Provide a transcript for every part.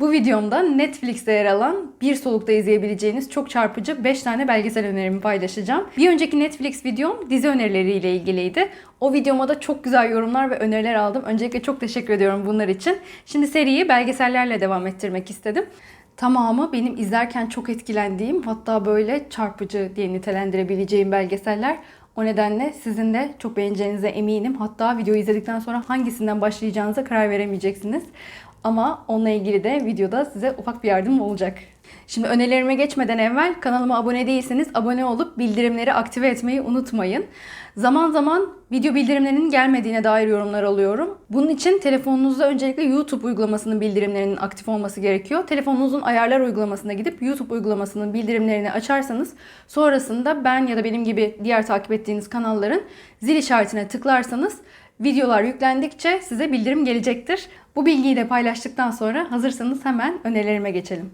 Bu videomda Netflix'te yer alan bir solukta izleyebileceğiniz çok çarpıcı 5 tane belgesel önerimi paylaşacağım. Bir önceki Netflix videom dizi önerileriyle ilgiliydi. O videoma da çok güzel yorumlar ve öneriler aldım. Öncelikle çok teşekkür ediyorum bunlar için. Şimdi seriyi belgesellerle devam ettirmek istedim. Tamamı benim izlerken çok etkilendiğim hatta böyle çarpıcı diye nitelendirebileceğim belgeseller. O nedenle sizin de çok beğeneceğinize eminim. Hatta videoyu izledikten sonra hangisinden başlayacağınıza karar veremeyeceksiniz. Ama onunla ilgili de videoda size ufak bir yardım olacak. Şimdi önerilerime geçmeden evvel kanalıma abone değilseniz abone olup bildirimleri aktive etmeyi unutmayın. Zaman zaman video bildirimlerinin gelmediğine dair yorumlar alıyorum. Bunun için telefonunuzda öncelikle YouTube uygulamasının bildirimlerinin aktif olması gerekiyor. Telefonunuzun ayarlar uygulamasına gidip YouTube uygulamasının bildirimlerini açarsanız sonrasında ben ya da benim gibi diğer takip ettiğiniz kanalların zil işaretine tıklarsanız videolar yüklendikçe size bildirim gelecektir. Bu bilgiyi de paylaştıktan sonra hazırsanız hemen önerilerime geçelim.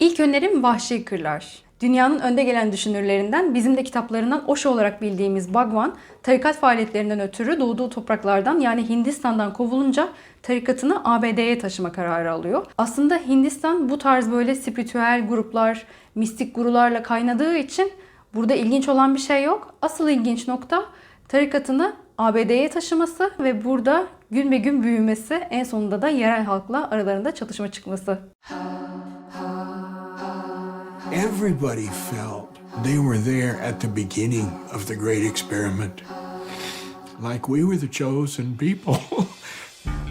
İlk önerim Vahşi Kırlar. Dünyanın önde gelen düşünürlerinden, bizim de kitaplarından Osho olarak bildiğimiz Bhagwan, tarikat faaliyetlerinden ötürü doğduğu topraklardan yani Hindistan'dan kovulunca tarikatını ABD'ye taşıma kararı alıyor. Aslında Hindistan bu tarz böyle spiritüel gruplar, mistik gurularla kaynadığı için burada ilginç olan bir şey yok. Asıl ilginç nokta tarikatını ABD'ye taşıması ve burada gün be gün büyümesi, en sonunda da yerel halkla aralarında çatışma çıkması. Everybody felt they were there at the beginning of the great experiment. Like we were the chosen people.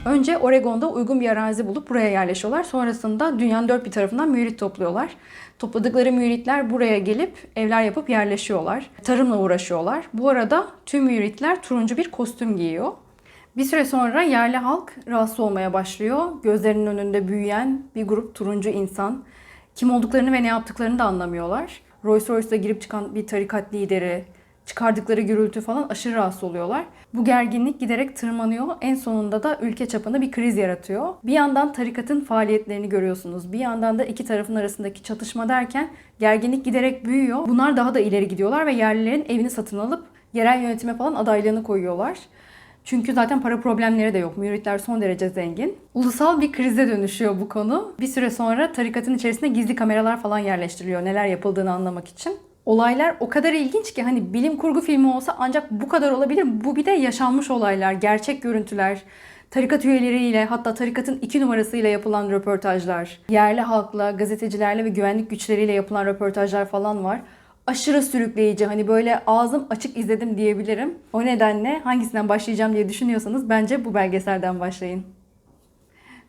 Önce Oregon'da uygun bir arazi bulup buraya yerleşiyorlar. Sonrasında dünyanın dört bir tarafından mürit topluyorlar. Topladıkları müritler buraya gelip evler yapıp yerleşiyorlar. Tarımla uğraşıyorlar. Bu arada tüm müritler turuncu bir kostüm giyiyor. Bir süre sonra yerli halk rahatsız olmaya başlıyor. Gözlerinin önünde büyüyen bir grup turuncu insan. Kim olduklarını ve ne yaptıklarını da anlamıyorlar. Rolls Royce'da girip çıkan bir tarikat lideri, çıkardıkları gürültü falan aşırı rahatsız oluyorlar. Bu gerginlik giderek tırmanıyor. En sonunda da ülke çapında bir kriz yaratıyor. Bir yandan tarikatın faaliyetlerini görüyorsunuz. Bir yandan da iki tarafın arasındaki çatışma derken gerginlik giderek büyüyor. Bunlar daha da ileri gidiyorlar ve yerlilerin evini satın alıp yerel yönetime falan adaylığını koyuyorlar. Çünkü zaten para problemleri de yok. Müritler son derece zengin. Ulusal bir krize dönüşüyor bu konu. Bir süre sonra tarikatın içerisinde gizli kameralar falan yerleştiriliyor neler yapıldığını anlamak için. Olaylar o kadar ilginç ki hani bilim kurgu filmi olsa ancak bu kadar olabilir. Bu bir de yaşanmış olaylar, gerçek görüntüler, tarikat üyeleriyle hatta tarikatın iki numarasıyla yapılan röportajlar, yerli halkla, gazetecilerle ve güvenlik güçleriyle yapılan röportajlar falan var aşırı sürükleyici. Hani böyle ağzım açık izledim diyebilirim. O nedenle hangisinden başlayacağım diye düşünüyorsanız bence bu belgeselden başlayın.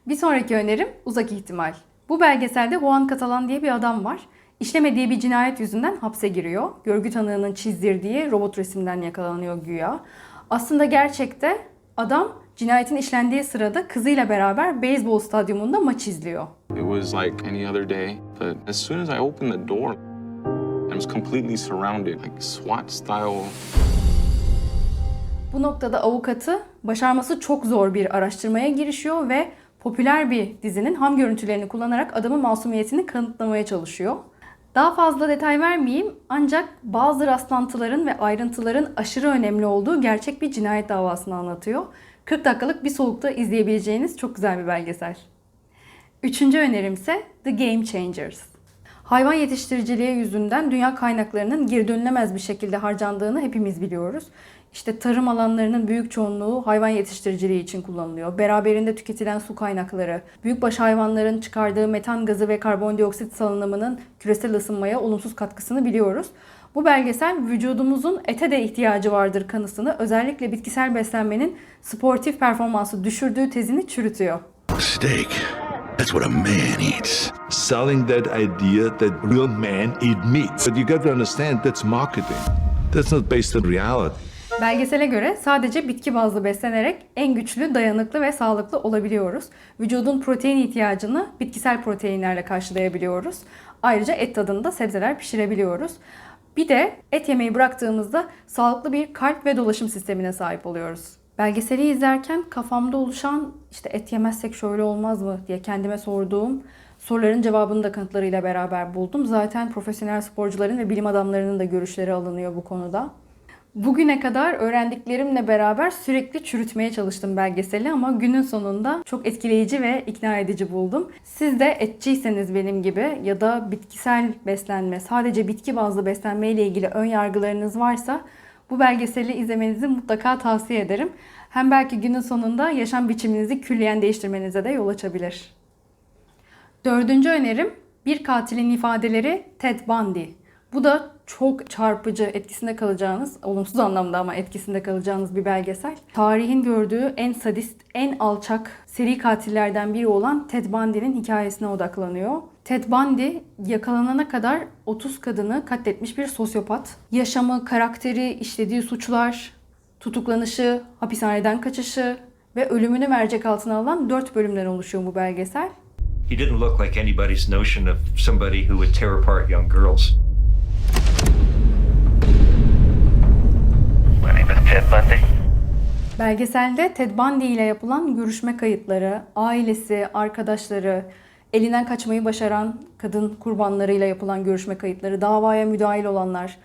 Bir sonraki önerim Uzak İhtimal. Bu belgeselde Juan Catalan diye bir adam var. İşlemediği bir cinayet yüzünden hapse giriyor. Görgü tanığının çizdirdiği robot resimden yakalanıyor güya. Aslında gerçekte adam cinayetin işlendiği sırada kızıyla beraber beyzbol stadyumunda maç izliyor. It was like any other day, but as soon as I opened the door, I was completely surrounded, like SWAT style. Bu noktada avukatı başarması çok zor bir araştırmaya girişiyor ve popüler bir dizinin ham görüntülerini kullanarak adamın masumiyetini kanıtlamaya çalışıyor. Daha fazla detay vermeyeyim ancak bazı rastlantıların ve ayrıntıların aşırı önemli olduğu gerçek bir cinayet davasını anlatıyor. 40 dakikalık bir solukta izleyebileceğiniz çok güzel bir belgesel. Üçüncü önerimse The Game Changers. Hayvan yetiştiriciliği yüzünden dünya kaynaklarının geri dönülemez bir şekilde harcandığını hepimiz biliyoruz. İşte tarım alanlarının büyük çoğunluğu hayvan yetiştiriciliği için kullanılıyor. Beraberinde tüketilen su kaynakları, büyükbaş hayvanların çıkardığı metan gazı ve karbondioksit salınımının küresel ısınmaya olumsuz katkısını biliyoruz. Bu belgesel vücudumuzun ete de ihtiyacı vardır kanısını özellikle bitkisel beslenmenin sportif performansı düşürdüğü tezini çürütüyor. Steak. That's what a man eats. selling that idea that real men eat meat. But you got to understand that's marketing. That's not based on reality. Belgesele göre sadece bitki bazlı beslenerek en güçlü, dayanıklı ve sağlıklı olabiliyoruz. Vücudun protein ihtiyacını bitkisel proteinlerle karşılayabiliyoruz. Ayrıca et tadında sebzeler pişirebiliyoruz. Bir de et yemeyi bıraktığımızda sağlıklı bir kalp ve dolaşım sistemine sahip oluyoruz. Belgeseli izlerken kafamda oluşan işte et yemezsek şöyle olmaz mı diye kendime sorduğum soruların cevabını da kanıtlarıyla beraber buldum. Zaten profesyonel sporcuların ve bilim adamlarının da görüşleri alınıyor bu konuda. Bugüne kadar öğrendiklerimle beraber sürekli çürütmeye çalıştım belgeseli ama günün sonunda çok etkileyici ve ikna edici buldum. Siz de etçiyseniz benim gibi ya da bitkisel beslenme, sadece bitki bazlı beslenme ile ilgili ön yargılarınız varsa bu belgeseli izlemenizi mutlaka tavsiye ederim. Hem belki günün sonunda yaşam biçiminizi külliyen değiştirmenize de yol açabilir. Dördüncü önerim bir katilin ifadeleri Ted Bundy. Bu da çok çarpıcı, etkisinde kalacağınız, olumsuz anlamda ama etkisinde kalacağınız bir belgesel. Tarihin gördüğü en sadist, en alçak seri katillerden biri olan Ted Bundy'nin hikayesine odaklanıyor. Ted Bundy yakalanana kadar 30 kadını katletmiş bir sosyopat. Yaşamı, karakteri, işlediği suçlar, tutuklanışı, hapishaneden kaçışı ve ölümünü mercek altına alan 4 bölümden oluşuyor bu belgesel. He didn't look like anybody's notion of somebody who would tear apart young girls. Ted Bundy. Belgeselde Ted Bundy ile yapılan görüşme kayıtları, ailesi, arkadaşları, elinden kaçmayı başaran kadın kurbanlarıyla yapılan görüşme kayıtları, davaya müdahil olanlar,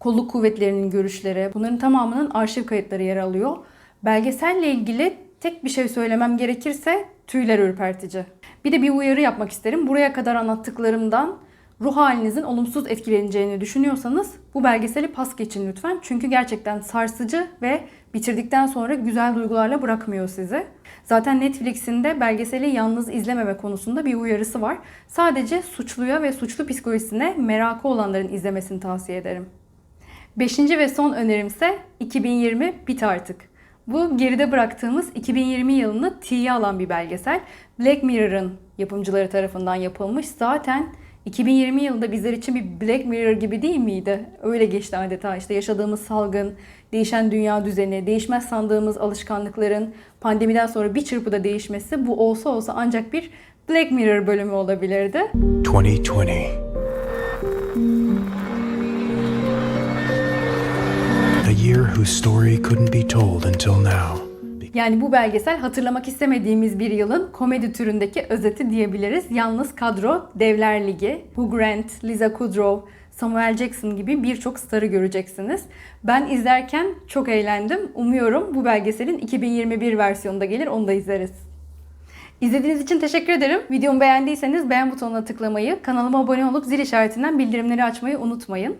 kolluk kuvvetlerinin görüşleri, bunların tamamının arşiv kayıtları yer alıyor. Belgeselle ilgili tek bir şey söylemem gerekirse tüyler ürpertici. Bir de bir uyarı yapmak isterim. Buraya kadar anlattıklarımdan ruh halinizin olumsuz etkileneceğini düşünüyorsanız bu belgeseli pas geçin lütfen. Çünkü gerçekten sarsıcı ve bitirdikten sonra güzel duygularla bırakmıyor sizi. Zaten Netflix'in de belgeseli yalnız izlememe konusunda bir uyarısı var. Sadece suçluya ve suçlu psikolojisine merakı olanların izlemesini tavsiye ederim. Beşinci ve son önerimse 2020 Bit Artık. Bu geride bıraktığımız 2020 yılını tiye alan bir belgesel. Black Mirror'ın yapımcıları tarafından yapılmış. Zaten 2020 yılında bizler için bir Black Mirror gibi değil miydi? Öyle geçti adeta işte yaşadığımız salgın, değişen dünya düzeni, değişmez sandığımız alışkanlıkların pandemiden sonra bir çırpıda değişmesi bu olsa olsa ancak bir Black Mirror bölümü olabilirdi. 2020. A year whose story couldn't be told until now. Yani bu belgesel hatırlamak istemediğimiz bir yılın komedi türündeki özeti diyebiliriz. Yalnız kadro Devler Ligi, Hugh Grant, Lisa Kudrow, Samuel Jackson gibi birçok starı göreceksiniz. Ben izlerken çok eğlendim. Umuyorum bu belgeselin 2021 versiyonu da gelir, onu da izleriz. İzlediğiniz için teşekkür ederim. Videomu beğendiyseniz beğen butonuna tıklamayı, kanalıma abone olup zil işaretinden bildirimleri açmayı unutmayın.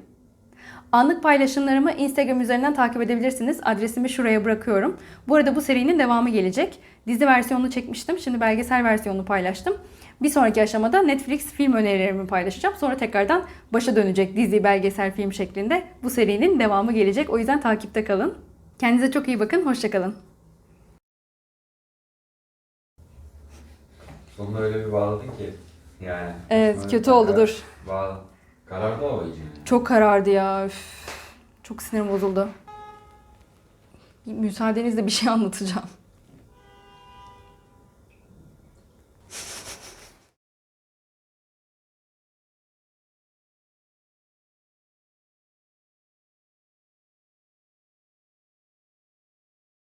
Anlık paylaşımlarımı Instagram üzerinden takip edebilirsiniz. Adresimi şuraya bırakıyorum. Bu arada bu serinin devamı gelecek. Dizi versiyonunu çekmiştim. Şimdi belgesel versiyonunu paylaştım. Bir sonraki aşamada Netflix film önerilerimi paylaşacağım. Sonra tekrardan başa dönecek dizi, belgesel, film şeklinde. Bu serinin devamı gelecek. O yüzden takipte kalın. Kendinize çok iyi bakın. Hoşçakalın. Sonunda öyle bir bağladın ki. Yani. Evet, kötü oldu, dur. Bağla. Karardı o iyice. Çok karardı ya. Üf. Çok sinirim bozuldu. Müsaadenizle bir şey anlatacağım.